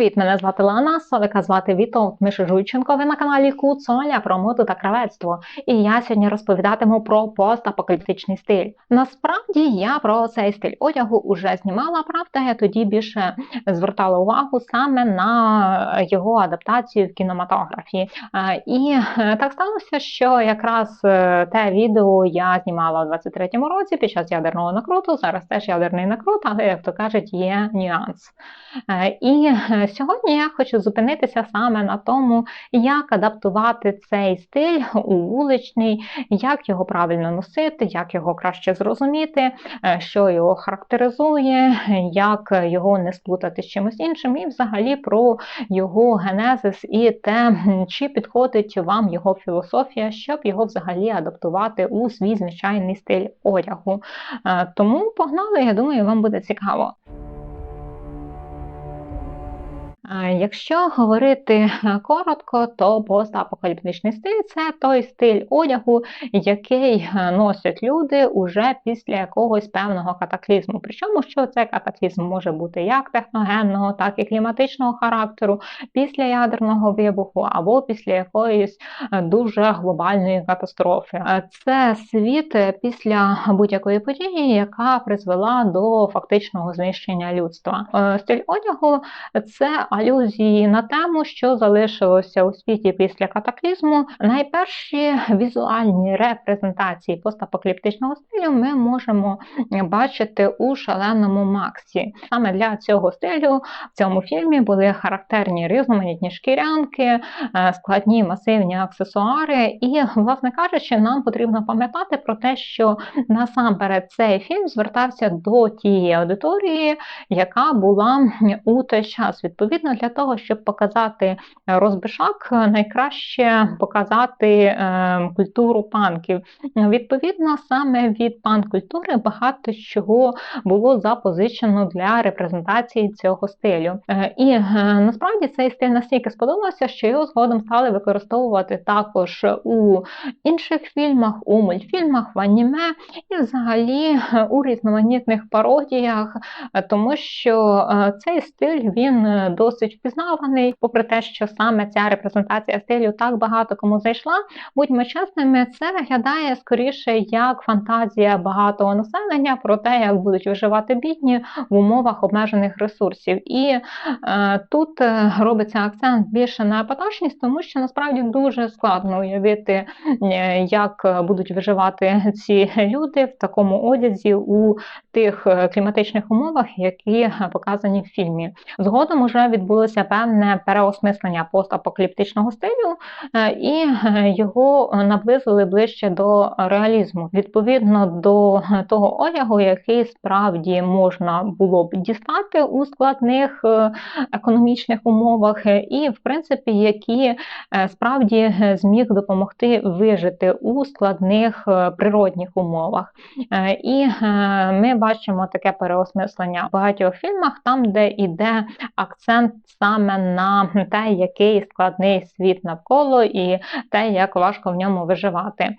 Привіт, мене звати Лана, Совика звати Вітов Мишежуйченко. Ви на каналі Куцоля про моду та кравецтво. І я сьогодні розповідатиму про постапокаліптичний стиль. Насправді я про цей стиль одягу вже знімала, правда, я тоді більше звертала увагу саме на його адаптацію в кінематографі. Е, І е, так сталося, що якраз е, те відео я знімала у 23-му році під час ядерного накруту. Зараз теж ядерний накрут, але як то кажуть, є нюанс. Е, І сьогодні я хочу зупинитися саме на тому, як адаптувати цей стиль у вуличний, як його правильно носити, як його краще зрозуміти, е, що його характеризує, як його не сплутати з чимось іншим, і взагалі про його генезис і те, чи підходить вам його філософія, щоб його взагалі адаптувати у свій звичайний стиль одягу. Е, Тому погнали, я думаю, вам буде цікаво. Якщо говорити е, коротко, то постапокаліптичний стиль це той стиль одягу, який е, носять люди уже після якогось певного катаклізму. Причому що цей катаклізм може бути як техногенного, так і кліматичного характеру, після ядерного вибуху або після якоїсь е, дуже глобальної катастрофи. Це світ після будь-якої події, яка призвела до фактичного знищення людства. Стиль одягу це алюзії на тему, що залишилося у світі після катаклізму. Найперші візуальні репрезентації постапокаліптичного стилю ми можемо бачити у шаленому Максі. Саме для цього стилю в цьому фільмі були характерні різноманітні шкірянки, е, складні масивні аксесуари. І, власне кажучи, нам потрібно пам'ятати про те, що насамперед цей фільм звертався до тієї аудиторії, яка була у той час. Відповідно, для того, щоб показати розбишак, найкраще показати е, культуру панків. Відповідно, саме від панк-культури багато чого було запозичено для репрезентації цього стилю. Е, І е, насправді цей стиль настільки сподобався, що його згодом стали використовувати також у інших фільмах, у мультфільмах, в аніме і взагалі е, у різноманітних пародіях, е, тому що е, цей стиль він е, досить впізнаваний, попри те, що саме ця репрезентація стилю так багато кому зайшла. Будьмо чесними, це виглядає скоріше як фантазія багатого населення про те, як будуть виживати бідні в умовах обмежених ресурсів. І е, тут е, робиться акцент більше на епатажність, тому що насправді дуже складно уявити, е, як будуть виживати ці люди в такому одязі у тих е, кліматичних умовах, які показані в фільмі. Згодом уже відбулося певне переосмислення постапокаліптичного стилю, е, і е, його наблизили ближче до реалізму, відповідно до того одягу, який справді можна було б дістати у складних е, економічних умовах, і в принципі, які справді зміг допомогти вижити у складних природних умовах. І ми бачимо таке переосмислення в багатьох фільмах, там, де йде акцент саме на те, який складний світ навколо, і те, як важко в ньому виживати. Е,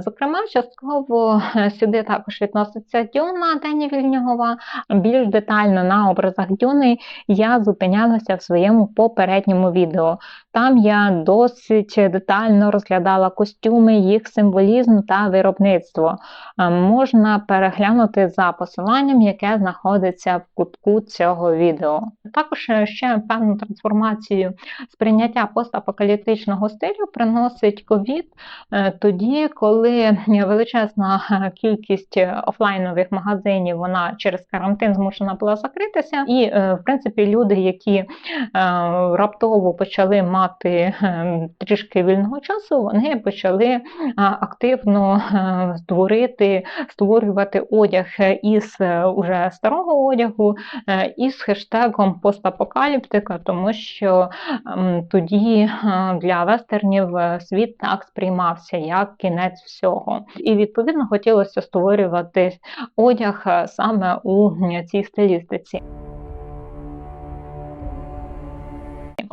Зокрема, частково е, сюди також відноситься Дюна Дені Вільньогова. Більш детально на образах Дюни я зупинялася в своєму попередньому відео. Там я досить детально розглядала костюми, їх символізм та виробництво. Е, Можна переглянути за посиланням, яке знаходиться в кутку цього відео. Також е, ще певну трансформацію сприйняття постапокаліптичного стилю приносить ковід е, тоді, коли величезна е, кількість офлайнових магазинів вона через карантин змушена була закритися, і е, в принципі люди, які е, раптово почали мати е, трішки вільного часу, вони почали е, активно е, створити, створювати одяг із е, уже старого одягу е, із хештегом постапокаліптика, тому що ем, тоді е, для вестернів е, світ так сприймався як кінець всього. І відповідно хотілося створювати одяг е, саме у цій стилістиці.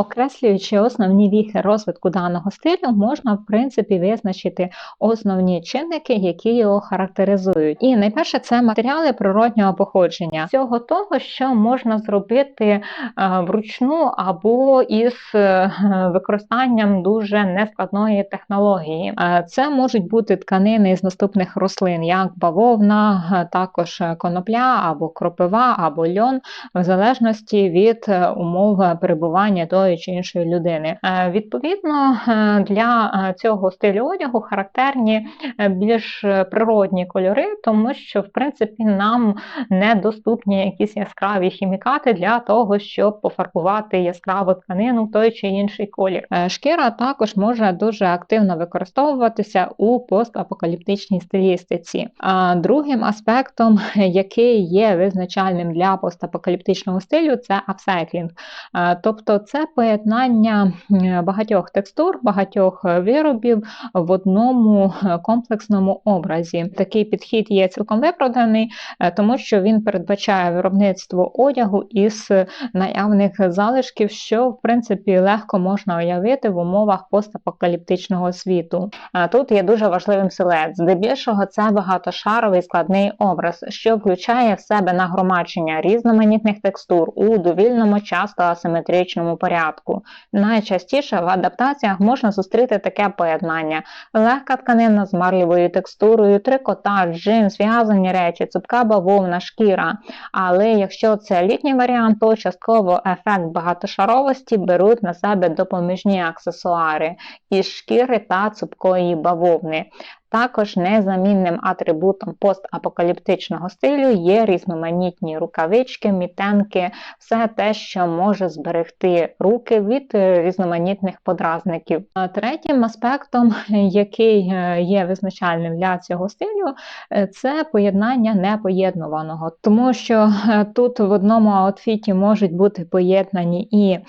Окреслюючи основні віхи розвитку даного стилю, можна в принципі визначити основні чинники, які його характеризують. І найперше це матеріали природнього походження, всього того, що можна зробити е, вручну або із е, використанням дуже нескладної технології. Е, це можуть бути тканини з наступних рослин, як бавовна, також конопля або кропива, або льон, в залежності від умов перебування тої чи іншої людини. Відповідно, для цього стилю одягу характерні більш природні кольори, тому що в принципі нам недоступні якісь яскраві хімікати для того, щоб пофарбувати яскраву тканину в той чи інший колір. Е, шкіра також може дуже активно використовуватися у постапокаліптичній стилістиці. Другим аспектом, який є визначальним для постапокаліптичного стилю, це апсайклінг. Е, тобто це поєднання багатьох текстур, багатьох виробів в одному комплексному образі. Такий підхід є цілком виправданий, е, тому що він передбачає виробництво одягу із наявних залишків, що в принципі легко можна уявити в умовах постапокаліптичного світу. Тут є дуже важливим силует. Здебільшого це багатошаровий складний образ, що включає в себе нагромадження різноманітних текстур у довільному, часто асиметричному порядку. Найчастіше в адаптаціях можна зустріти таке поєднання: легка тканина з марлівою текстурою, трикотаж, джинс, зв'язані речі, цупка бавовна, шкіра. Але якщо це літній варіант, то частково ефект багатошаровості беруть на себе допоміжні аксесуари із шкіри та цупкої бавовни. Також незамінним атрибутом постапокаліптичного стилю є різноманітні рукавички, мітенки, все те, що може зберегти руки від е, різноманітних подразників. Третім аспектом, який е, є визначальним для цього стилю, е, це поєднання непоєднуваного, тому що тут в одному аутфіті можуть бути поєднані і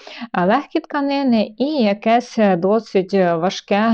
легкі тканини, і якесь досить важке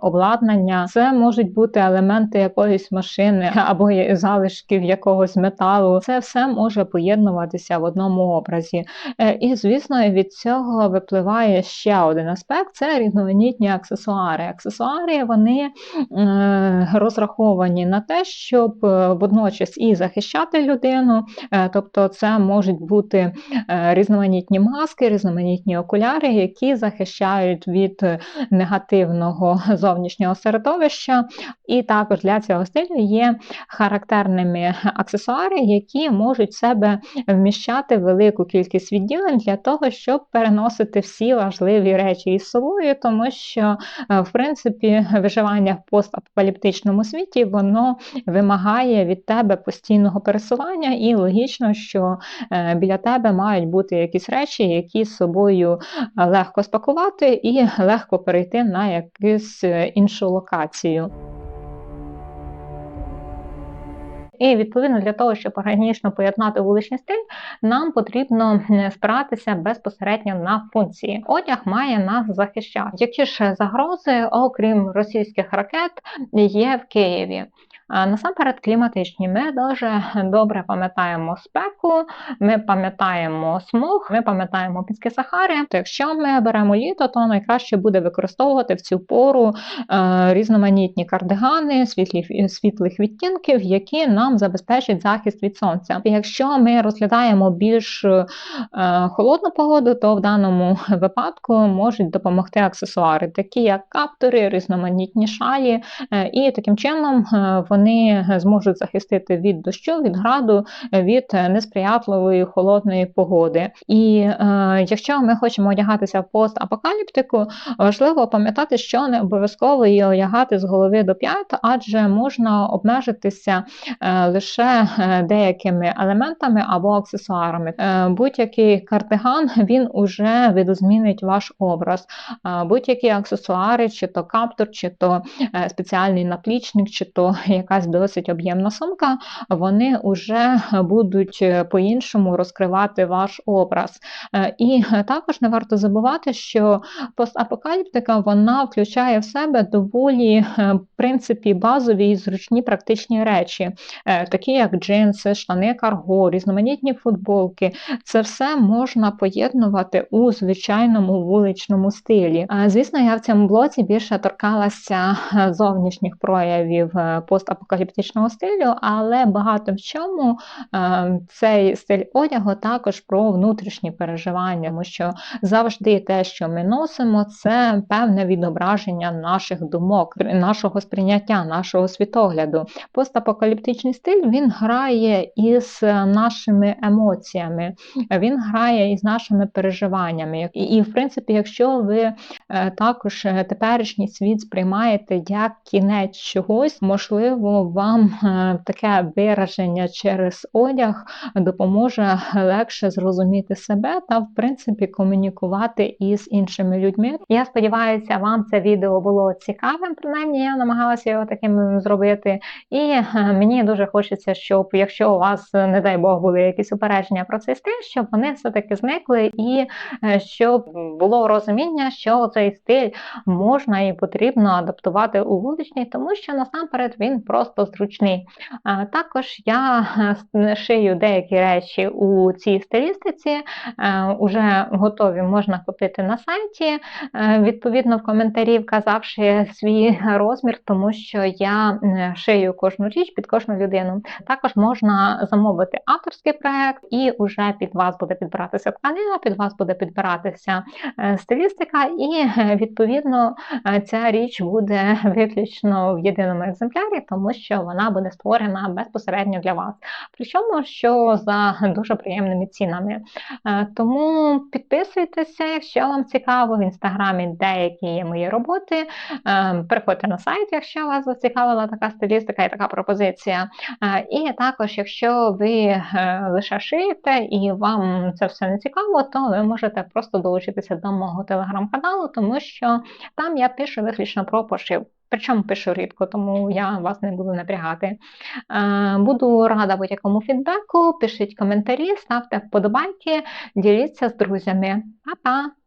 обладнання. Це можуть бути елементи якоїсь машини або залишків якогось металу. Це все може поєднуватися в одному образі. Е, і, звісно, від цього випливає ще один аспект це різноманітні аксесуари. Аксесуари вони е, розраховані на те, щоб е, водночас і захищати людину, тобто це можуть бути різноманітні маски, різноманітні окуляри, які захищають від негативного зовнішнього середовища, і також для цього стилю є характерними аксесуари, які можуть в себе вміщати велику кількість відділень для того, щоб переносити всі важливі речі із собою, тому що, е, в принципі, виживання в постапокаліптичному світі воно вимагає від тебе постійного пересування, і логічно, що е, біля тебе мають бути якісь речі, які з собою легко спакувати і легко перейти на якусь е, іншу локацію. І відповідно для того, щоб органічно поєднати вуличний стиль, нам потрібно спиратися безпосередньо на функції. Одяг має нас захищати. Які ж загрози, окрім російських ракет, є в Києві? Насамперед, кліматичні. Ми дуже добре пам'ятаємо спеку, ми пам'ятаємо смуг, ми пам'ятаємо пінські сахари. То якщо ми беремо літо, то найкраще буде використовувати в цю пору е, різноманітні кардигани, світлі, світлих відтінків, які нам забезпечать захист від сонця. Якщо ми розглядаємо більш е, холодну погоду, то в даному випадку можуть допомогти аксесуари, такі як каптори, різноманітні шалі, е, і таким чином вони вони зможуть захистити від дощу, від граду, від несприятливої холодної погоди. І е, якщо ми хочемо одягатися в постапокаліптику, важливо пам'ятати, що не обов'язково її одягати з голови до п'ят, адже можна обмежитися е, лише е, деякими елементами або аксесуарами. Е, Будь-який кардиган він уже видозмінить ваш образ, е, будь-які аксесуари, чи то каптур, чи то е, спеціальний наплічник, чи то яка якась досить об'ємна сумка, вони вже будуть по-іншому розкривати ваш образ. І також не варто забувати, що постапокаліптика вона включає в себе доволі в принципі базові і зручні практичні речі, такі як джинси, штани карго, різноманітні футболки. Це все можна поєднувати у звичайному вуличному стилі. Звісно, я в цьому блоці більше торкалася зовнішніх проявів е, постапокаліптичного стилю, але багато в чому е, цей стиль одягу також про внутрішні переживання, тому що завжди те, що ми носимо, це певне відображення наших думок, нашого сприйняття, нашого світогляду. Постапокаліптичний стиль він грає із нашими емоціями, він грає із нашими переживаннями. І, в принципі, якщо ви е, також теперішній світ сприймаєте як кінець чогось, можливо, вам е, таке вираження через одяг допоможе легше зрозуміти себе та, в принципі, комунікувати із іншими людьми. Я сподіваюся, вам це відео було цікавим. Принаймні, я намагалася його таким зробити. І е, мені дуже хочеться, щоб якщо у вас, не дай Бог, були якісь упередження про цей стиль, щоб вони все-таки зникли, і е, щоб було розуміння, що цей стиль можна і потрібно адаптувати у вуличний, тому що насамперед він просто зручний. Також я е, шию деякі речі у цій стилістиці, вже готові можна купити на сайті. Відповідно, в коментарі вказавши свій розмір, тому що я шию кожну річ під кожну людину. Також можна замовити авторський проект, і вже під вас буде підбиратися тканина, під вас буде підбиратися е, стилістика, і відповідно ця річ буде виключно в єдиному екземплярі, тому що вона буде створена безпосередньо для вас. Причому що за дуже приємними цінами. Е, тому підписуйтеся, якщо вам цікаво, в інстаграмі деякі є мої роботи. Е, переходьте на сайт, якщо вас зацікавила така стилістика і така пропозиція. Е, і також, якщо ви лише шиєте і вам це все не цікаво, то ви можете просто долучитися до мого телеграм-каналу, тому що там я пишу виключно про пошив. Причому пишу рідко, тому я вас не буду напрягати. Буду рада будь-якому фідбеку, пишіть коментарі, ставте вподобайки, діліться з друзями. Па-па!